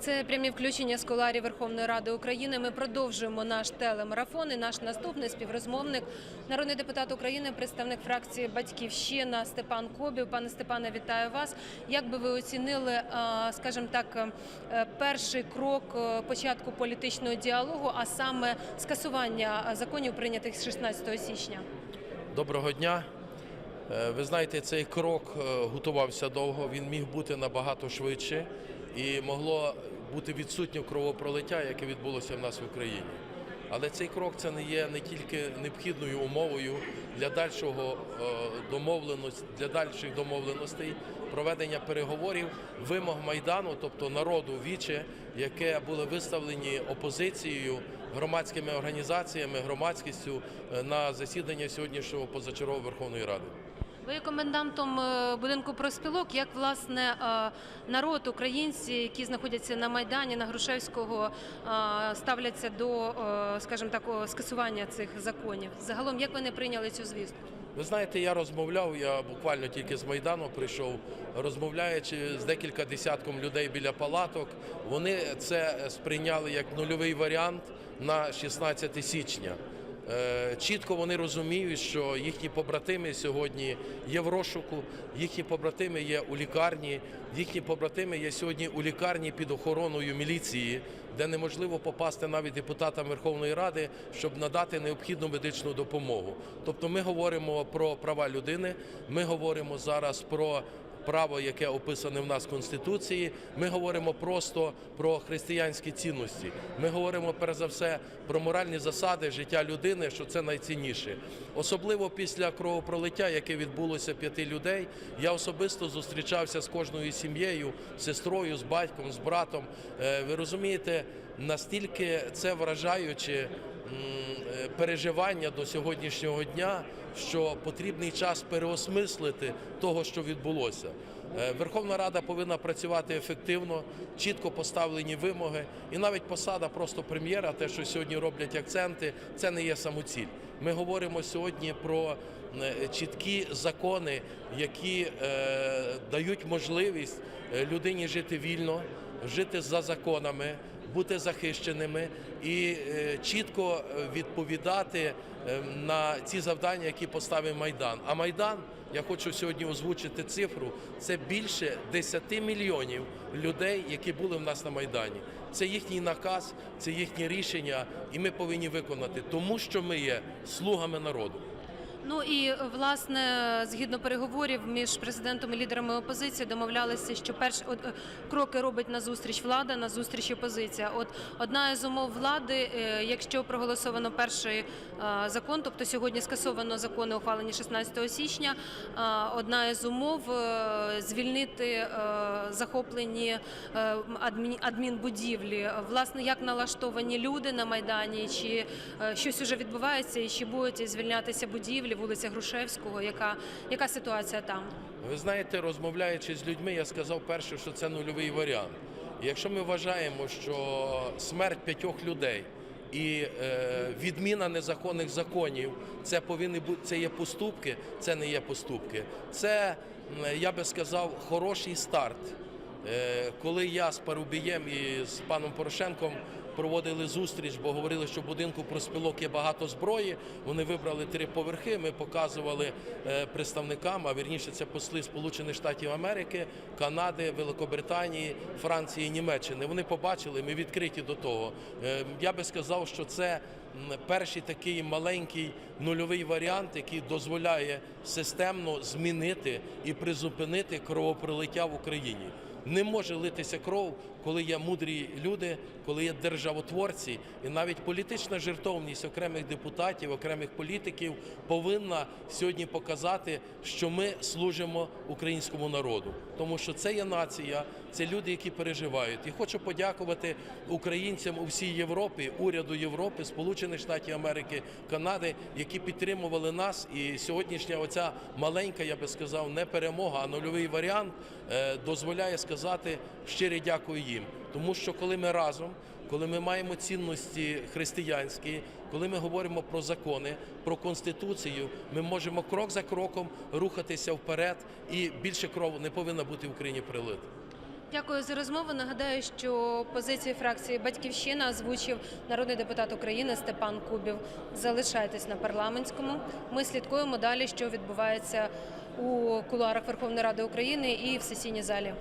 Це прямі включення з куларів Верховної Ради України. Ми продовжуємо наш телемарафон. І наш наступний співрозмовник, народний депутат України, представник фракції Батьківщина Степан Кобів. Пане Степане, вітаю вас. Як би ви оцінили, скажімо так, е, перший крок е, початку політичного діалогу, а саме скасування законів, прийнятих 16 січня? Доброго дня. Е, Ви знаєте, цей крок готувався довго, він міг бути набагато швидше і могло бути відсутнє кровопролиття, яке відбулося в нас в Україні. Але цей крок це не є не тільки необхідною умовою для дальшого е, домовленості, для дальших домовленостей, проведення переговорів, вимог майдану, тобто народу віче, яке були виставлені опозицією, громадськими організаціями, громадськістю е, на засідання сьогоднішнього позачергової Верховної Ради. Ви є комендантом е, будинку профспілок. Як власне е, народ, українці, які знаходяться на майдані на Грушевського, е, ставляться до, скажімо так, скасування цих законів? Загалом, як вони прийняли цю звістку? Ви знаєте, я розмовляв, я буквально тільки з Майдану прийшов, розмовляючи з декілька десятком людей біля палаток, вони це сприйняли як нульовий варіант на 16 січня. Е, Чітко вони розуміють, що їхні побратими сьогодні є в розшуку, їхні побратими є у лікарні, їхні побратими є сьогодні у лікарні під охороною міліції, де неможливо попасти навіть депутатам Верховної Ради, щоб надати необхідну медичну допомогу. Тобто ми говоримо про права людини, ми говоримо зараз про право, яке описане в нас в Конституції. Ми говоримо просто про християнські цінності. Ми говоримо перш за все про моральні засади життя людини, що це найцінніше. Особливо після кровопролиття, яке відбулося п'яти людей. Я особисто зустрічався з кожною сім'єю, сестрою, з батьком, з братом. Е, Ви розумієте, настільки це вражаюче переживання до сьогоднішнього дня, що потрібний час переосмислити того, що відбулося. Е, Верховна Рада повинна працювати ефективно, чітко поставлені вимоги, і навіть посада просто прем'єра, те, що сьогодні роблять акценти, це не є самоціль. Ми говоримо сьогодні про е, чіткі закони, які е, дають можливість е, людині жити вільно, жити за законами, бути захищеними і е, чітко е, відповідати е, на ці завдання, які поставив Майдан. А Майдан, я хочу сьогодні озвучити цифру, це більше 10 мільйонів людей, які були в нас на Майдані. Це їхній наказ, це їхнє рішення, і ми повинні виконати, тому що ми є слугами народу. Ну і власне, згідно переговорів між президентом і лідерами опозиції, домовлялися, що перші от, е, кроки робить на зустріч влада, на зустріч опозиція. От одна із умов влади, е, якщо проголосовано перший е, закон, тобто сьогодні скасовано закони, ухвалені 16 січня. Одна із умов звільнити захоплені адмінбудівлі. Власне, як налаштовані люди на майдані, чи щось уже відбувається, і чи будуть звільнятися будівлі, вулиця Грушевського? Яка, яка ситуація там? Ви знаєте, розмовляючи з людьми, я сказав перше, що це нульовий варіант. Якщо ми вважаємо, що смерть п'ятьох людей і е, відміна незаконних законів це повинні бути це є поступки, це не є поступки. Це я би сказав хороший старт. Е, Коли я з Парубієм і з паном Порошенком проводили зустріч, бо говорили, що в будинку проспілок є багато зброї. Вони вибрали три поверхи. Ми показували е, представникам, а вірніше це посли Сполучених Штатів Америки, Канади, Великобританії, Франції, Німеччини. Вони побачили, ми відкриті до того. Е, Я би сказав, що це перший такий маленький нульовий варіант, який дозволяє системно змінити і призупинити кровопролиття в Україні. Не може литися кров, коли є мудрі люди, коли є державотворці, і навіть політична жертовність окремих депутатів, окремих політиків повинна сьогодні показати, що ми служимо українському народу, тому що це є нація, це люди, які переживають. І хочу подякувати українцям у всій Європі, уряду Європи, Сполучених Штатів Америки, Канади, які підтримували нас. І сьогоднішня оця маленька, я би сказав, не перемога, а нульовий варіант е, дозволяє сказати щире дякую їм. Тому що коли ми разом, коли ми маємо цінності християнські, коли ми говоримо про закони, про конституцію, ми можемо крок за кроком рухатися вперед, і більше кров не повинна бути в Україні прилита. Дякую за розмову. Нагадаю, що позицію фракції Батьківщина озвучив народний депутат України Степан Кубів. Залишайтесь на парламентському. Ми слідкуємо далі, що відбувається у кулуарах Верховної Ради України і в сесійній залі.